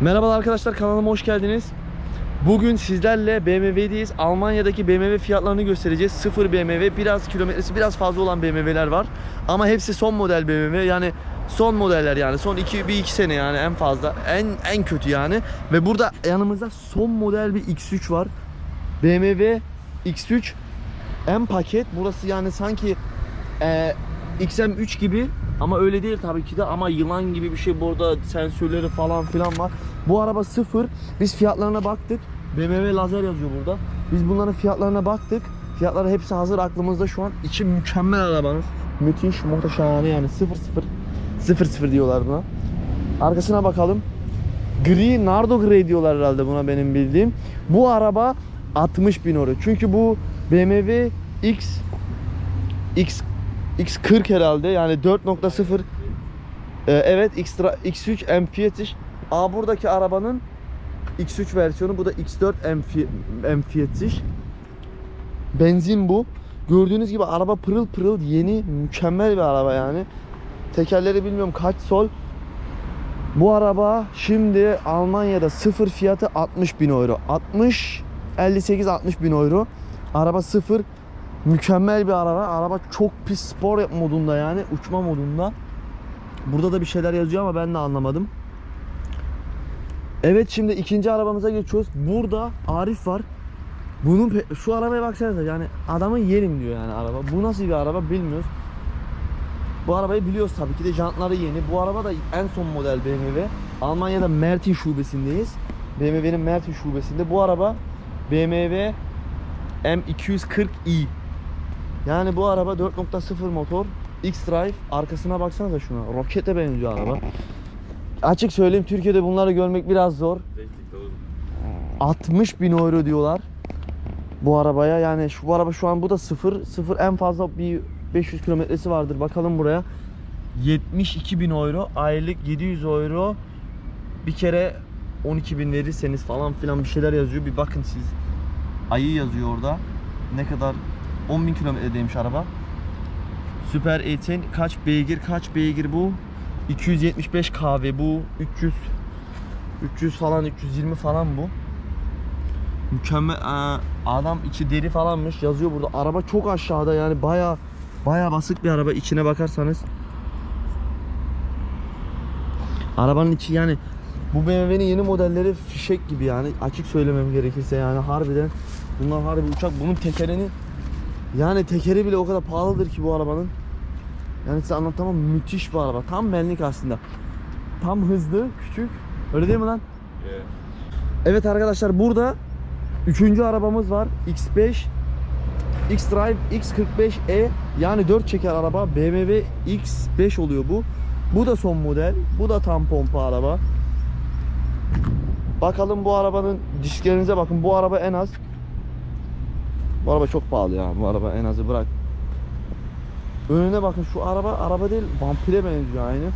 Merhabalar arkadaşlar kanalıma hoş geldiniz. Bugün sizlerle BMW'deyiz. Almanya'daki BMW fiyatlarını göstereceğiz. Sıfır BMW, biraz kilometresi biraz fazla olan BMW'ler var. Ama hepsi son model BMW. Yani son modeller yani. Son 2 bir iki sene yani en fazla. En en kötü yani. Ve burada yanımızda son model bir X3 var. BMW X3 M paket. Burası yani sanki e, XM3 gibi ama öyle değil tabii ki de ama yılan gibi bir şey burada sensörleri falan filan var. Bu araba sıfır. Biz fiyatlarına baktık. BMW lazer yazıyor burada. Biz bunların fiyatlarına baktık. Fiyatları hepsi hazır aklımızda şu an. İçi mükemmel arabanın. Müthiş, muhteşem yani sıfır sıfır. Sıfır sıfır diyorlar buna. Arkasına bakalım. Gri, Nardo Grey diyorlar herhalde buna benim bildiğim. Bu araba 60 bin euro. Çünkü bu BMW X X X40 herhalde yani 4.0 Ee, evet X X3 M40 A buradaki arabanın X3 versiyonu bu da X4 M40 M40 Benzin bu. Gördüğünüz gibi araba pırıl pırıl yeni mükemmel bir araba yani. Tekerleri bilmiyorum kaç sol. Bu araba şimdi Almanya'da sıfır fiyatı 60 bin euro. 60 58-60 bin euro. Araba sıfır. Mükemmel bir araba. Araba çok pis spor modunda yani. Uçma modunda. Burada da bir şeyler yazıyor ama ben de anlamadım. Evet şimdi ikinci arabamıza geçiyoruz. Burada Arif var. Bunun şu arabaya baksanıza yani adamın yerim diyor yani araba. Bu nasıl bir araba bilmiyoruz. Bu arabayı biliyoruz tabii ki de jantları yeni. Bu araba da en son model BMW. Almanya'da Mertin şubesindeyiz. BMW'nin Mertin şubesinde. Bu araba BMW M240i. Yani bu araba 4.0 motor X-Drive. Arkasına baksanıza şuna. Rokete benziyor araba. Açık söyleyeyim Türkiye'de bunları görmek biraz zor. 60 bin euro diyorlar bu arabaya. Yani şu bu araba şu an bu da sıfır. Sıfır en fazla bir 500 kilometresi vardır. Bakalım buraya. 72 bin euro. Aylık 700 euro. Bir kere 12 bin verirseniz falan filan bir şeyler yazıyor. Bir bakın siz. Ayı yazıyor orada. Ne kadar 10 bin kilometredeymiş araba. Süper E10 kaç beygir kaç beygir bu? 275 kW bu 300 300 falan 320 falan bu. Mükemmel adam içi deri falanmış yazıyor burada. Araba çok aşağıda yani baya baya basık bir araba içine bakarsanız. Arabanın içi yani bu BMW'nin yeni modelleri fişek gibi yani açık söylemem gerekirse yani harbiden bunlar harbi uçak bunun tekerini yani tekeri bile o kadar pahalıdır ki bu arabanın. Yani size anlatamam müthiş bir araba. Tam benlik aslında. Tam hızlı, küçük. Öyle değil mi lan? Evet arkadaşlar burada üçüncü arabamız var. X5 X-Drive X45E yani 4 çeker araba BMW X5 oluyor bu. Bu da son model. Bu da tam pompa araba. Bakalım bu arabanın disklerinize bakın. Bu araba en az bu araba çok pahalı ya. Bu araba en azı bırak. Önüne bakın şu araba araba değil vampire benziyor aynı.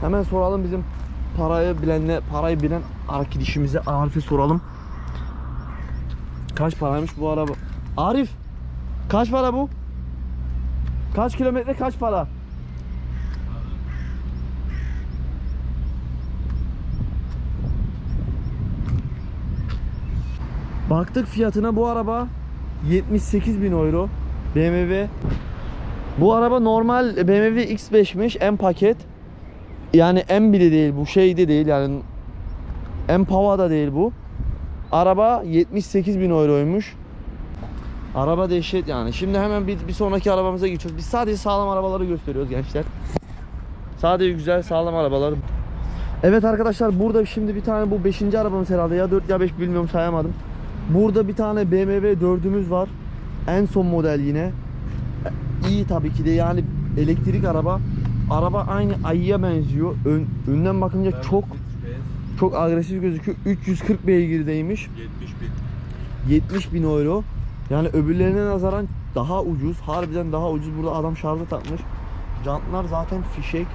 Hemen soralım bizim parayı bilenle parayı bilen arkadaşımıza Arif'e soralım. Kaç paraymış bu araba? Arif kaç para bu? Kaç kilometre kaç para? Baktık fiyatına bu araba 78 bin euro BMW. Bu araba normal BMW X5'miş M paket. Yani M bile değil bu şey de değil yani M Pava da değil bu. Araba 78 bin euroymuş. Araba dehşet yani. Şimdi hemen bir, bir sonraki arabamıza geçiyoruz. Biz sadece sağlam arabaları gösteriyoruz gençler. Sadece güzel sağlam arabalar. Evet arkadaşlar burada şimdi bir tane bu 5. arabamız herhalde ya 4 ya 5 bilmiyorum sayamadım. Burada bir tane BMW 4'ümüz var. En son model yine. İyi tabii ki de yani elektrik araba. Araba aynı ayıya benziyor. Ön, önden bakınca çok çok agresif gözüküyor. 340 beygirdeymiş. 70 bin. 70 bin euro. Yani öbürlerine nazaran daha ucuz. Harbiden daha ucuz. Burada adam şarjı takmış. Jantlar zaten fişek.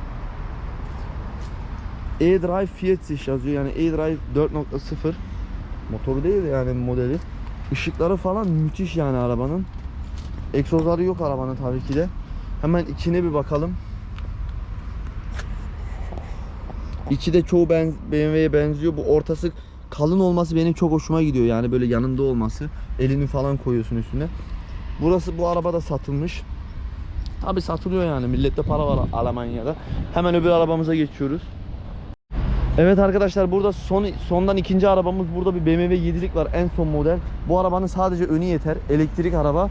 E-Drive Fiat yazıyor. Yani E-Drive 4.0 motoru değil de yani modeli. Işıkları falan müthiş yani arabanın. Egzozları yok arabanın tabii ki de. Hemen içine bir bakalım. İçi de çoğu ben, BMW'ye benziyor. Bu ortası kalın olması benim çok hoşuma gidiyor. Yani böyle yanında olması. Elini falan koyuyorsun üstüne. Burası bu araba da satılmış. Tabi satılıyor yani. Millette para var Almanya'da. Hemen öbür arabamıza geçiyoruz. Evet arkadaşlar burada son sondan ikinci arabamız burada bir BMW 7'lik var en son model. Bu arabanın sadece önü yeter. Elektrik araba.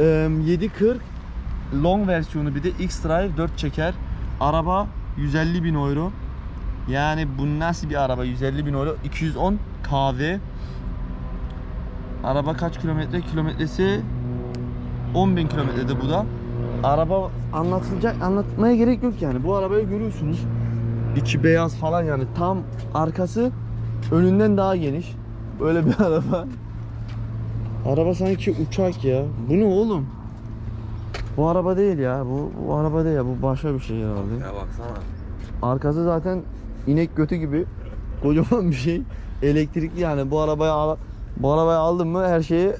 Ee, 740 long versiyonu bir de X-Drive 4 çeker. Araba 150 bin euro. Yani bu nasıl bir araba 150 bin euro 210 KV. Araba kaç kilometre? Kilometresi 10 bin kilometrede bu da. Araba anlatılacak anlatmaya gerek yok yani. Bu arabayı görüyorsunuz. İçi beyaz falan yani tam arkası önünden daha geniş. Böyle bir araba. Araba sanki uçak ya. Bu ne oğlum? Bu araba değil ya. Bu, bu araba değil ya. Bu başka bir şey herhalde. Ya baksana. Arkası zaten inek götü gibi kocaman bir şey. Elektrikli yani bu arabayı al bu arabayı aldın mı her şeyi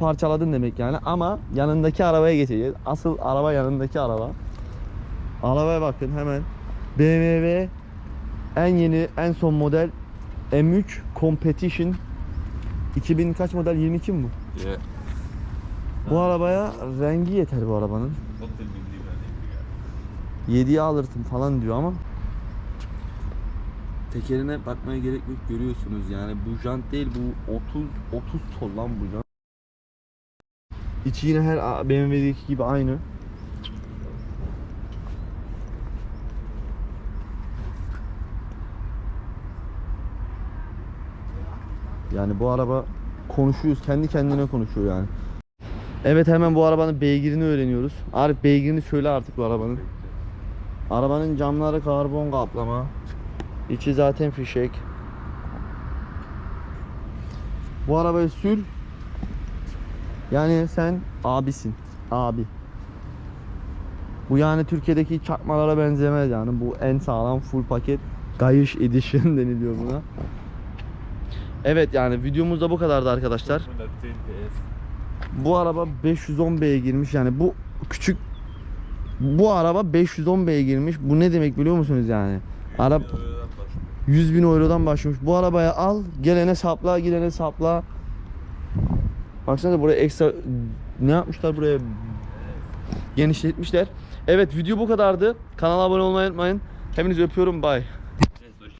parçaladın demek yani ama yanındaki arabaya geçeceğiz. Asıl araba yanındaki araba. Arabaya bakın hemen. BMW en yeni en son model M3 Competition 2000 kaç model 22 mi bu? Ya. Bu arabaya rengi yeter bu arabanın. Çok da bildiğim ben 7'ye alırsın falan diyor ama Tekerine bakmaya gerek yok görüyorsunuz yani bu jant değil bu 30 30 sol lan bu jant. İçi yine her BMW'deki gibi aynı. Yani bu araba konuşuyoruz kendi kendine konuşuyor yani. Evet hemen bu arabanın beygirini öğreniyoruz. Arif beygirini söyle artık bu arabanın. Arabanın camları karbon kaplama. İçi zaten fişek. Bu arabayı sür. Yani sen abisin. Abi. Bu yani Türkiye'deki çakmalara benzemez yani. Bu en sağlam full paket. Gayiş Edition deniliyor buna. Evet yani videomuz da bu kadardı arkadaşlar. 110 PS. Bu araba 510 B'ye girmiş yani bu küçük bu araba 510 B'ye girmiş. Bu ne demek biliyor musunuz yani? Araba 100 bin eurodan başlamış. Bu arabaya al, gelene sapla, gidene sapla. Baksana buraya ekstra ne yapmışlar buraya? Genişletmişler. Evet video bu kadardı. Kanala abone olmayı unutmayın. Hepinizi öpüyorum. Bye.